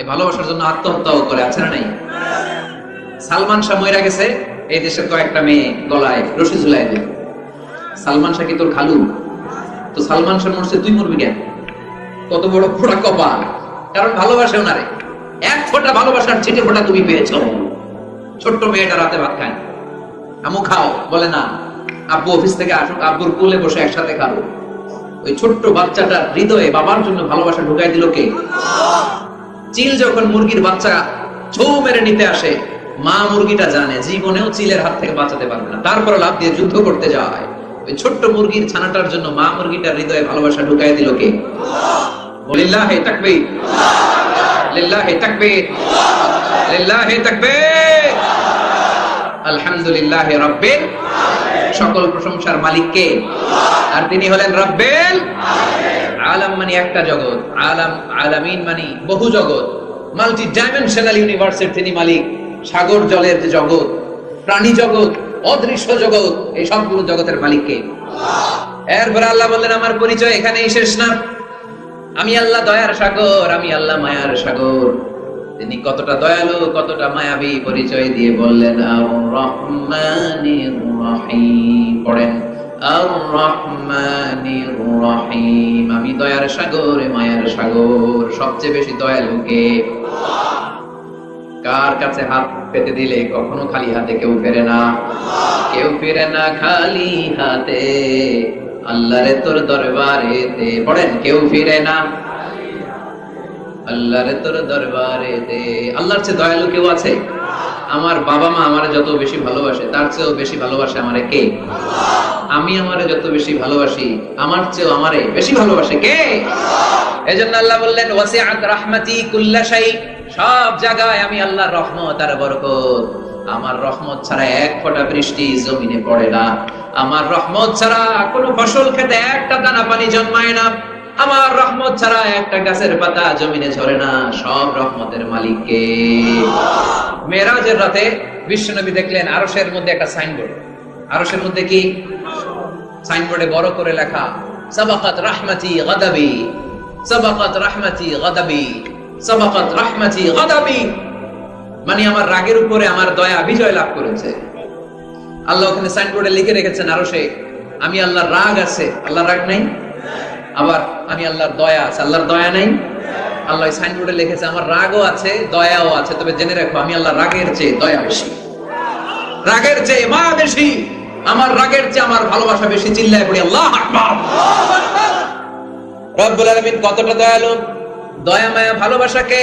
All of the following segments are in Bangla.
এই ভালোবাসার জন্য আত্মহত্যাও করে, আছে না নাই? সালমান শাহ মইরা গেছে, এই দেশের কয়েকটা মেয়ে গলায় রশি ঝুলাই দিল। সালমান শাহ কি তোর খালু? তো সালমান শাহ মরছে তুই মরবি কেন? কত বড় ফোড়া কপাল। কারণ ভালোবাসে ওনারে। এক ফোঁটা ভালোবাসার ছিটে ফোঁটা তুমি পেয়েছ। ছোট্ট মেয়েটা রাতে ভাত খায় আমু খাও, বলে না, আব্বু অফিস থেকে আসুক, আব্বুর কোলে বসে একসাথে খাব ওই ছোট্ট বাচ্চাটার হৃদয়ে বাবার জন্য ভালোবাসা ঢুকাই দিল কে? চিল যখন মুরগির বাচ্চা ছৌ মেরে নিতে আসে, মা মুরগিটা জানে, জীবনেও চিলের হাত থেকে বাঁচাতে পারবে না। তারপর লাভ দিয়ে যুদ্ধ করতে যায়। ওই ছোট্ট মুরগির ছানাটার জন্য মা মুরগিটার হৃদয়ে ভালোবাসা ঢুকাই দিল কে? আলহামদুলিল্লাহ সকল প্রশংসার মালিক কে? আর তিনি হলেন রাব্বিল আলাম মানে একটা জগৎ, আলাম, আলামিন মানে বহু জগৎ। মাল্টি ডাইমেনশনাল ইউনিভার্সের তিনি মালিক, সাগর জলের যে জগৎ, প্রাণী জগৎ, অদৃশ্য জগৎ, এই সম্পূর্ণ জগতের মালিক কে এরপর আল্লাহ বললেন, আমার পরিচয় এখানেই শেষ না। আমি আল্লাহ দয়ার সাগর, আমি আল্লাহ মায়ার সাগর। তিনি কতটা দয়ালু, কতটা মায়াবী পরিচয় দিয়ে বললেন, আর রহমানির রহিম। পড়েন। আমি দয়ার সাগর মায়ার সাগর, সবচেয়ে বেশি দয়ালু কে? কার কাছে হাত পেতে দিলে কখনো খালি হাতে কেউ ফেরে না? কেউ ফিরে না খালি হাতে। আল্লাহরে তোর দরবারেতে। পড়েন, কেউ ফিরে না। আল্লাহরে তোর দরবারেতে। আল্লাহর চেয়ে দয়ালু কেউ আছে? আমার বাবা মা আমারে যত বেশি ভালোবাসে, তার চেয়েও বেশি ভালোবাসে আমারে কে? আমি আমারে যত বেশি ভালোবাসি, আমার চেয়েও আমারে বেশি ভালোবাসে কে? এজন্য আল্লাহ বললেন, ওয়াসিআত রাহমাতি কুল্লা শাই। সব জায়গায় আমি আল্লাহর রহমত আর বরকত। আমার রহমত ছাড়া এক ফোঁটা বৃষ্টি জমিনে পড়ে না। আমার রহমত ছাড়া কোনো ফসল খেতে একটা দানা পানি জন্মায় না। আমার রহমত ছাড়া একটা গাছের পাতা জমিনে ঝরে না, সব রহমতের মালিককে। মেরাজের রাতে বিশ্বনবী দেখলেন আরশের মধ্যে একটা সাইনবোর্ড। আরশের মধ্যে কি? সাইনবোর্ডে বড় করে লেখা, সাবাকাত রাহমাতি গাদাবি, সাবাকাত রাহমাতি গাদাবি, সাবাকাত রাহমাতি গাদাবি। মানে আমার রাগের উপরে আমার দয়া বিজয় লাভ করেছে। আল্লাহ ওখানে সাইনবোর্ডে লিখে রেখেছেন আরও সে আমি আল্লাহর রাগ আছে। আল্লাহর রাগ নাই? আবার আমি আল্লাহর দয়া আছে। আল্লাহর দয়া নাই? আল্লাহ সাইনবোর্ডে লিখেছে, আমার রাগও আছে, দয়াও আছে, তবে জেনে রাখো, আমি আল্লাহ রাগের চেয়ে দয়া বেশি। রাগের চেয়ে মা বেশি। আমার রাগের চেয়ে আমার ভালোবাসা বেশি। চিল্লায় পড়ি, আল্লাহ রব্বুল আলামিন কতটা দয়ালু? দয়া, মায়া, ভালোবাসাকে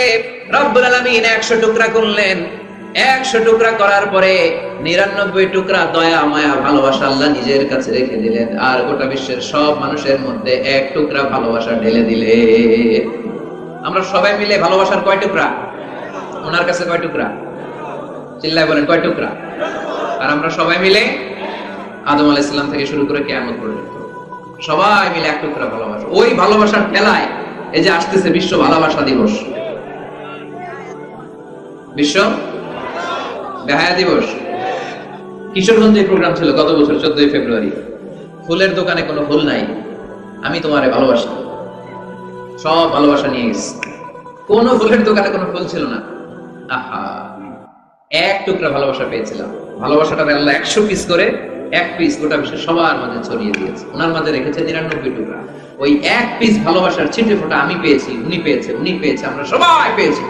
রব্বুল আলামিন 100 টুকরা করলেন। 100 টুকরা করার পরে 99 টুকরা দয়া, মায়া, ভালোবাসা আল্লাহ নিজের কাছে রেখে দিলেন। আর গোটা বিশ্বের সব মানুষের মধ্যে এক টুকরা ভালোবাসা ঢেলে দিলে। আমরা সবাই মিলে ভালোবাসার কয় টুকরা? ওনার কাছে কয় টুকরা? চিল্লায় বলেন, কয় টুকরা? আর আমরা সবাই মিলে আদম আলাইহিস সালাম থেকে শুরু করে কিয়ামত পর্যন্ত সবাই মিলে এক টুকরা ভালোবাসা। ওই ভালোবাসার ঠেলায় এই যে আসতেছে বিশ্ব ভালোবাসা দিবস। বিশ্ব বেহায়া দিবস। কিশোরগঞ্জে প্রোগ্রাম ছিল গত বছর চোদ্দই ফেব্রুয়ারি। ফুলের দোকানে কোনো ফুল নাই। আমি তোমারে ভালোবাসি। সব ভালোবাসা নিয়ে গেছি কোন ফুলের দোকানে কোনো ফুল ছিল না। আহা। এক টুকরা ভালোবাসা পেয়েছিলাম। ভালোবাসাটা আল্লাহ একশো পিস করে এক পিস গোটা বিশ্বের সবার মাঝে ছড়িয়ে দিয়েছে। ওনার মাঝে রেখেছে নিরানব্বই টুকরা। ওই এক পিস ভালোবাসার ছিটে ফোটা আমি পেয়েছি, উনি পেয়েছে উনি পেয়েছে, আমরা সবাই পেয়েছি।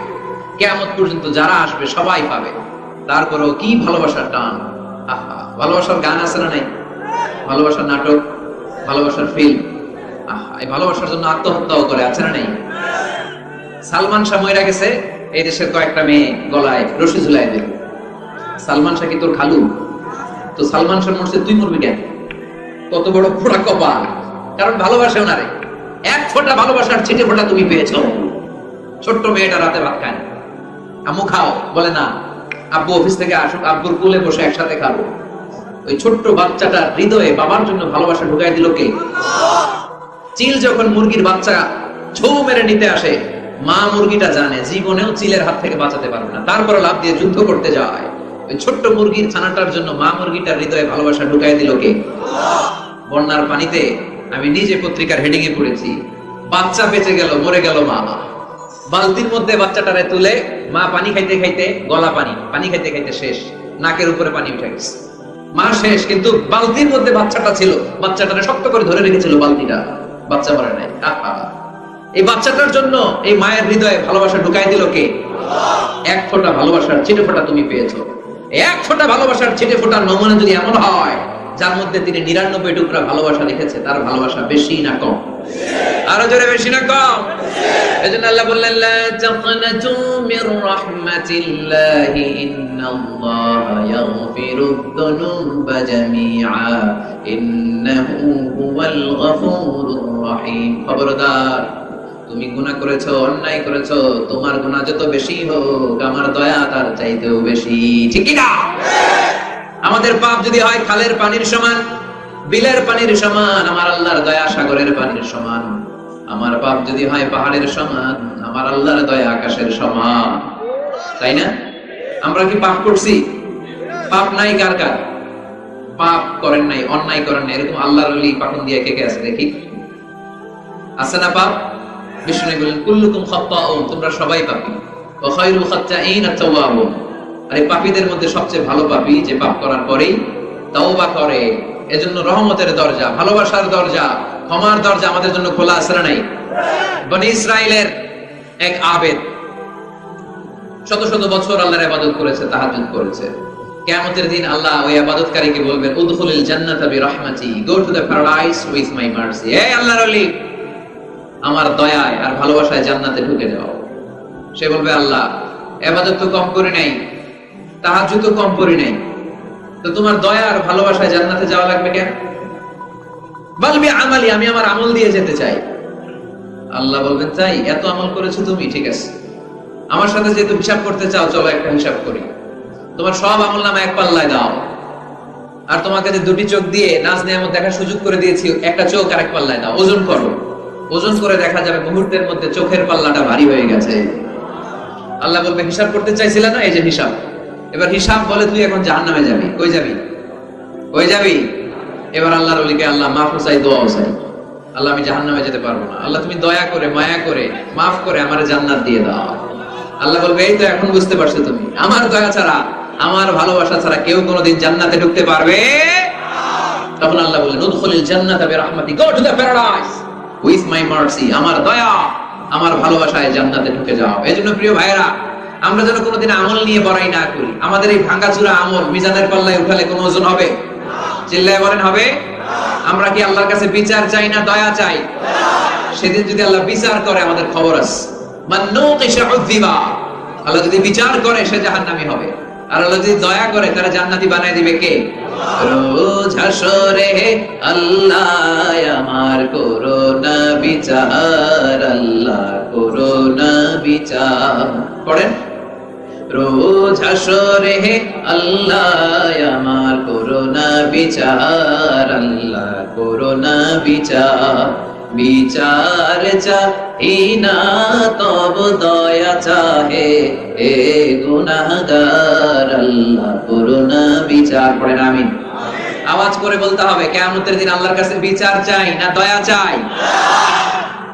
কেমন পর্যন্ত যারা আসবে সবাই পাবে। তারপরেও কি ভালোবাসার টান আহা, ভালোবাসার গান আছে না নাই? ভালোবাসার নাটক, ভালোবাসার ফিল্ম আহা, এই ভালোবাসার জন্য আত্মহত্যাও করে, আছে না নেই? সালমান শাহ মইরা গেছে, এই দেশের কয়েকটা মেয়ে গলায় রশি ঝুলাই দিল। সালমান শাহ কি তোর খালু? তো সালমান শাহ মরছে তুই মরবি কেন? কত বড় ফোড়া কপাল। কারণ ভালোবাসে ওনারে এক ফোঁটা ভালোবাসার ছিটে ফোঁটা তুমি পেয়েছ। ছোট্ট মেয়েটা রাতে ভাত খায় না। আমু খাও, বলে না। আব্বু অফিস থেকে আসুক, আব্বুর কোলে বসে একসাথে খাব। ওই ছোট্ট বাচ্চাটার হৃদয়ে বাবার জন্য ভালোবাসা ঢুকাই দিল কে? চিল যখন মুরগির বাচ্চা ছৌ মেরে নিতে আসে, মা মুরগিটা জানে, জীবনেও চিলের হাত থেকে বাঁচাতে পারবে না। তারপরে লাভ দিয়ে যুদ্ধ করতে যায়। ওই ছোট্ট মুরগির ছানাটার জন্য মা মুরগিটার হৃদয়ে ভালোবাসা ঢুকাই দিল কে? বন্যার পানিতে আমি নিজে পত্রিকার হেডিং এ পড়েছি, বাচ্চা বেঁচে গেল, মরে গেল মা বালতির মধ্যে বাচ্চাটারে তুলে মা পানি খাইতে খাইতে গলা পানি পানি খাইতে খাইতে শেষ, নাকের উপরে পানি উঠে গেছে। মা শেষ, কিন্তু বালতির মধ্যে বাচ্চাটা ছিল, বাচ্চাটারে শক্ত করে ধরে রেখেছিল বালতিটা। বাচ্চা মরে নাই এই বাচ্চাটার জন্য এই মায়ের হৃদয়ে ভালোবাসা ঢুকাই দিল কে? এক ফোঁটা ভালোবাসার ছিটে ফোঁটা তুমি পেয়েছ। এক ফোঁটা ভালোবাসার ছিটে ফোঁটার নমুনা যদি এমন হয় যার মধ্যে তিনি নিরানব্বই টুকরা ভালোবাসা লিখেছে তার ভালোবাসা বেশি না কম। আরও জোরে বেশি না কম। এজন্য আল্লাহ বললেন খবরদার, তুমি গুনাহ করেছ, অন্যায় করেছ, তোমার গুনাহ যত বেশি হোক, আমার দয়া তার চাইতেও বেশি। ঠিক আমাদের পাপ যদি হয় খালের পানির সমান, বিলের পানির সমান, আমার আল্লাহর দয়া সাগরের পানির সমান। আমার পাপ যদি হয় পাহাড়ের সমান, আমার আল্লাহর দয়া আকাশের সমান। তাই না? আমরা কি পাপ করছি? পাপ নাই কার কার? পাপ করেন নাই, অন্যায় করেন নাই, এরকম আল্লাহর ওলি পাখন দিয়ে কে কে আছে দেখি? আছে না পাপ? বিষ্ণু বলেন কুল্লুকুম খাত্তাউন তোমরা সবাই পাপী। ওয়া খায়রুল খাত্তাইন আত-তাওয়াবুন আর এই পাপীদের মধ্যে সবচেয়ে ভালো পাপী যে পাপ করার পরেই তাওবা করে। এজন্য রহমতের দরজা, ভালোবাসার দরজা, ক্ষমার দরজা আমাদের জন্য খোলা আছে না নাই? বনি ইসরাইলের এক আবেদ শত শত বছর আল্লাহর ইবাদত করেছে, তাহাজ্জুদ করেছে। কিয়ামতের দিন আল্লাহ ওই ইবাদতকারীকে বলবেন, উদখুলিল জান্নাতা বিরহমাতি go to the paradise with my mercy এই আল্লাহর ওলি, আমার দয়ায় আর ভালোবাসায় জান্নাতে ঢুকে যাও। সে বলবে, আল্লাহ এবাদত তো কম করে নাই তাহাজ্জুদ তো কম করি নাই। তো তোমার দয়া আর ভালোবাসায় জান্নাতে যাওয়া লাগবে কেন? বলবি আমালি, আমি আমার আমল দিয়ে যেতে চাই। আল্লাহ বলবেন, তাই, এত আমল করেছ তুমি, ঠিক আছে। আমার সাথে যেহেতু হিসাব করতে চাও, চলো একটা হিসাব করি। তোমার সব আমল নামা এক পাল্লায় দাও। আর তোমাকে যে দুটি চোখ দিয়ে নাচ নিয়ামত দেখার সুযোগ করে দিয়েছি, একটা চোখ আর এক পাল্লায় দাও। ওজন করো। ওজন করে দেখা যাবে মুহূর্তের মধ্যে চোখের পাল্লাটা ভারী হয়ে গেছে। আল্লাহ বলবে, হিসাব করতে চাইছিলে না? এই যে হিসাব। এবার হিসাব বলে তুই এখন জাহান নামে যাবি। কই যাবি? কই যাবি? এবার আল্লাহর ওলিকে আল্লাহ মাফ চাই, দোয়াও চাই। আল্লাহ, আমি জাহান নামে যেতে পারব না। আল্লাহ, তুমি দয়া করে, মায়া করে, মাফ করে আমার জান্নাত দিয়ে দাও। আল্লাহ বলবে, এই তো এখন বুঝতে পারছ তুমি। আমার দয়া ছাড়া, আমার ভালোবাসা ছাড়া কেউ কোনোদিন জান্নাতে ঢুকতে পারবে তখন আল্লাহ বললেন, উদখুলিল জান্নাতা বিরহমাতি go to the paradise with my mercy আমার দয়া, আমার ভালোবাসায় জান্নাতে ঢুকে যাও। এজন্য প্রিয় ভাইরা আমরা যেন কোনোদিন আমল নিয়ে বড়াই না করি। আমাদের এই ভাঙাচুরা আমল মিজানের পাল্লায় উঠালে কোনো ওজন হবে? চিল্লায় বলেন, হবে? আমরা কি আল্লাহর কাছে বিচার চাই না দয়া চাই? সেদিন যদি আল্লাহ বিচার করে, আমাদের খবর আছে। আল্লাহ যদি বিচার করে, সে হবে। আর আল্লাহ যদি দয়া করে, তারা জান্নাতি বানায় দিবে কে? রোজ আল্লাহ আমার করোনা বিচার, আল্লাহ করোনা বিচার। পড়েন? রোজ হাসরে আল্লাহ, আমার করোনা বিচার, আল্লাহ করোনা বিচার। বিচার চাহিনা তব দয়া চাহে এ গুনাহগার, আল্লাহ করোনা বিচার। পড়েন, আমিন। আওয়াজ করে বলতে হবে, কেয়ামতের দিন আল্লাহর কাছে বিচার চাই না দয়া চাই?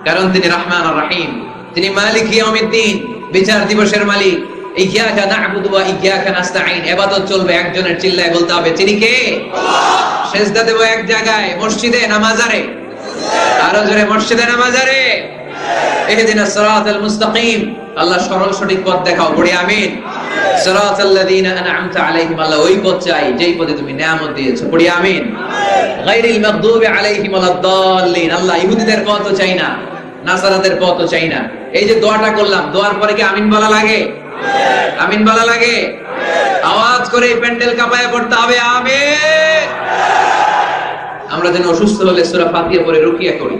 কারণ তিনি রহমান রাহিম। তিনি মালিক ইয়াউমিদ্দিন, বিচার দিবসের মালিক। ইyyaka না'বুদু ওয়া ইyyaka নাস্তাঈন। ইবাদত চলবে একজনের চিল্লায় বলতে হবে তিনি কে? সেজদা দেব এক জায়গায় মসজিদে নামাজারে। আরও জোরে মসজিদে নামাজারে। ইহদিনাস সিরাতাল মুস্তাকিম। আল্লাহ সরল সঠিক পথ দেখাও পড়ি আমিন। সিরাতাল্লাযীনা আন'আমতা আলাইহিম আল্লাহ ওই পথ চাই যেই পথে তুমি নিয়ামত দিয়েছ পড়ি আমিন। গায়রিল মাগদুবি আলাইহিম ওয়ালাদ-দাল্লিন আল্লাহ ইহুদিদের পথও চাই না নাসারাদের পথও চাই না। এই যে দোয়াটা করলাম দোয়ার পরে কি আমিন বলা লাগে? আমিন বলা লাগে? আওয়াজ করে প্যান্ডেল কাঁপায় পড়তে হবে, আমিন। আমরা যেন অসুস্থ হলে সূরা ফাতিহা পড়ে রুকিয়া করি।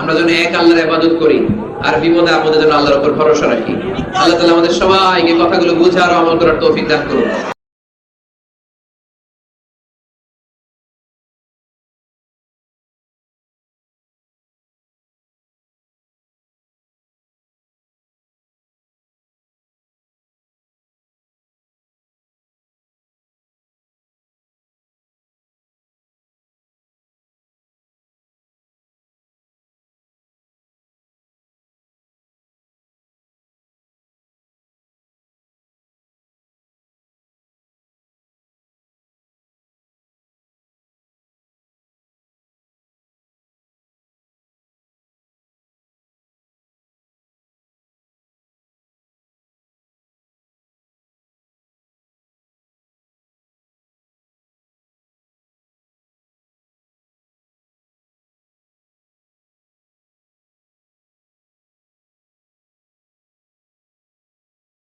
আমরা যেন এক আল্লাহর ইবাদত করি, আর বিপদে আপদে যেন আল্লাহর উপর ভরসা রাখি। আল্লাহ তাআলা আমাদের সবাইকে কথাগুলো বুঝার আমল করার তৌফিক দান করুন।